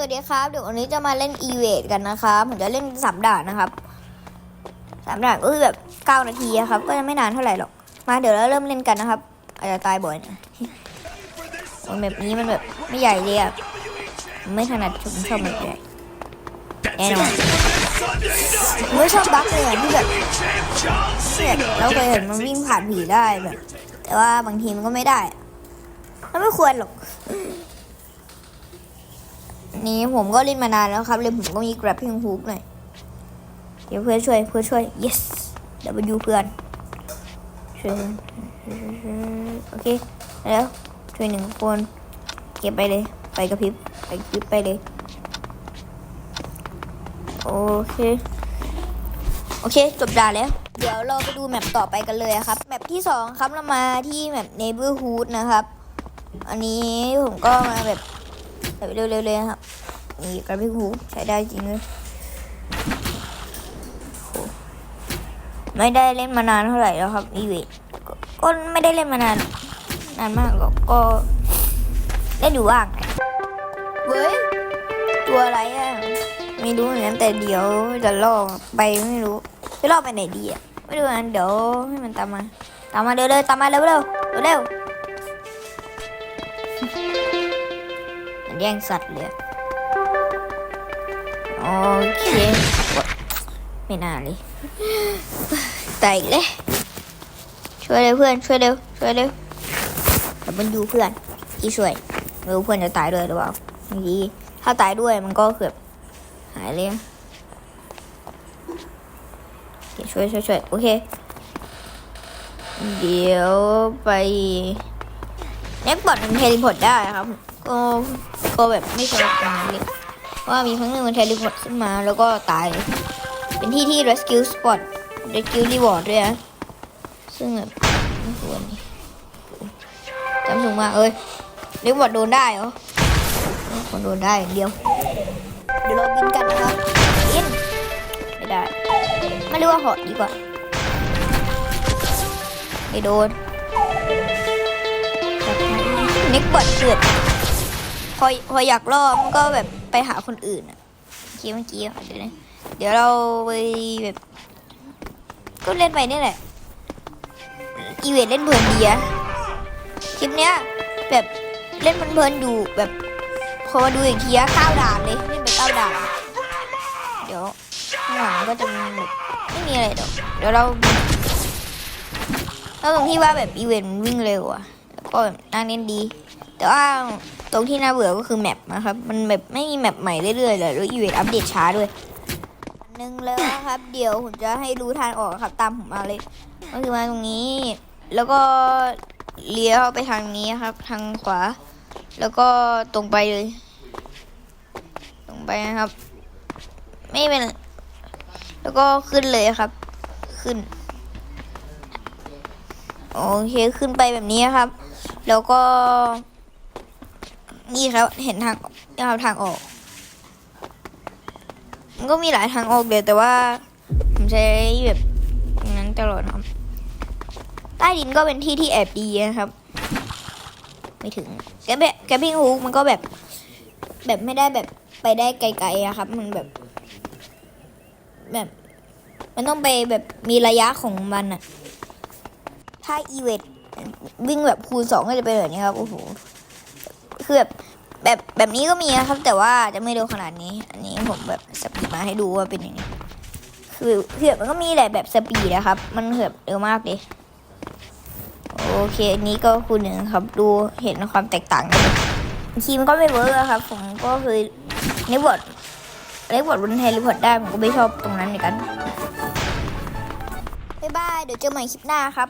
สวัสดีครับ เดี๋ยววันนี้จะมาเล่นอีเวทกันนะครับผมจะเล่นสามด่านนะครับสามด่านก็คือแบบเก้านาทีครับ ก็จะไม่นานเท่าไหร่หรอก มาเดี๋ยวเราเริ่มเล่นกันนะครับ อาจจะตายบ่อยนะโอ้ยแบบนี้มันแบบไม่ใหญ่เลยอะไม่ถนัดผมชอบแบบใหญ่แน่นอนไม่ชอบบั๊กเลยอะที่แบบเนี่ยเราเคยเห็นมันวิ่งผ่านผีได้แบบ แต่ว่าบางทีมันก็ไม่ได้มันไม่ควรหรอก นี้ผมก็เล่นมานานแล้วครับ เลยผมก็มี grabbing hook หน่อย เดี๋ยวเพื่อนช่วย เพื่อนช่วย yes W เพื่อนช่วยโอเค แล้วช่วยหนึ่งคน เก็บไปเลย ไปกระพริบ ไปกระพริบไปเลย โอเค โอเค จบด่าแล้ว เดี๋ยวเราไปดูแมปต่อไปกันเลยครับ แมปที่สองครับ เรามาที่แมป neighborhood นะครับ อันนี้ผมก็มาแบบ แบบเร็วๆเลยครับ นี่กระพริบหูใช้ได้จริงเลยโอ้ไม่ได้เล่นมานานเท่าไหร่แล้วครับอีเวทก็ก็ไม่ได้เล่นมานาน นานมากหรอกก็เล่นอยู่ว่างเว้ยตัวอะไรอะไม่รู้เหมือนกันแต่เดี๋ยวจะล่อไปไม่รู้จะล่อไปไหนดีอะไม่รู้งั้นเดี๋ยวให้มันตามมา ตามมาเร็วๆตามมาเร็วๆเร็วๆ แย่งสัตว์เลยโอเคไม่น่าเลยตายเลยช่วยเร็วเพื่อนช่วยเร็วช่วยเร็วแต่มันอยู่เพื่อนที่ช่วยไม่รู้เพื่อนจะตายด้วยหรือเปล่าบางทีถ้าตายด้วยมันก็เกือบหายเลยช่วยช่วยช่วยโอเค เดี๋ยวไปเน็กบอดมันเทเลพอร์ตได้ครับ ก็ก็แบบไม่สลับกันเลยว่ามีครั้งหนึ่งมันเทเลพอร์ตขึ้นมาแล้วก็ตาย เป็นที่ที่ rescue spot rescue reward ด้วยนะซึ่งแบบไม่ควรจำสูงมากเอ้ยเรียกว่าโดนได้เหรอคนโดนได้อย่างเดียว เดี๋ยวเราบินกันนะครับบินไม่ได้ไม่เรียกว่าหาะดีกว่าไม่โดนเน็กบอดเกิด พอพออยากล่อมันก็แบบไปหาคนอื่นอะเมื่อกี้เมื่อกี้เดี๋ยวนะเดี๋ยวเราไปแบบ ก็เล่นไปนี่แหละ อีเวนเล่นเพลินดีอะคลิปเนี้ยแบบเล่นเพลินๆอยู่แบบพอมาดูอีกทีอะเก้าด่านเลยเล่นไปเก้าด่านเดี๋ยวข้างหลังก็จะมีแบบไม่มีอะไรหรอกเดี๋ยวเราเราตรงที่ว่าแบบอีเวนวิ่งเร็วอะ ก็น่าเล่นดี แต่ว่าตรงที่น่าเบื่อก็คือแมปนะครับ มันแบบไม่มีแมปใหม่เรื่อยๆเลยแล้วอีเวนต์อัปเดตช้าด้วยนนึงแล้วนะครับ เดี๋ยวผมจะให้รู้ทางออกครับ ตามผมมาเลยก็คือมาตรงนี้ แล้วก็เลี้ยวไปทางนี้ครับ ทางขวา แล้วก็ตรงไปเลย ตรงไปนะครับ ไม่เป็น แล้วก็ขึ้นเลยครับ ขึ้น โอเค ขึ้นไปแบบนี้ครับ แล้วก็ นี่ครับเห็นทางนี่ครับทางออก มันก็มีหลายทางออกเดียวแต่ว่า ผมใช้แบบนั้นตลอดครับ ใต้ดินก็เป็นที่ที่แอบดีนะครับ ไม่ถึงแกแบบแกพิ้งฮูกมันก็แบบ แบบไม่ได้แบบไปได้ไกลๆอะครับ มันแบบ แบบ มันต้องไปแบบมีระยะของมันอะถ้าอีเวนต์ วิ่งแบบคูณสองก็จะเป็นแบบนี้ครับโอ้โหคือแบบแบบแบบนี้ก็มีนะครับ แต่ว่าจะไม่เร็วขนาดนี้ อันนี้ผมแบบสปีดมาให้ดูว่าเป็นยังไงคือคือมันก็มีแหละแบบสปีดนะครับ มันแบบเร็วมากเลยโอเคอันนี้ก็คูณหนึ่งครับ ดูเห็นความแตกต่างบางทีมันก็ไม่เวิร์กอะครับ ผมก็เคยในบทในบทบนเทเลพอร์ตได้ผมก็ไม่ชอบตรงนั้นเหมือนกันบ๊ายบายเดี๋ยวเจอใหม่คลิปหน้าครับ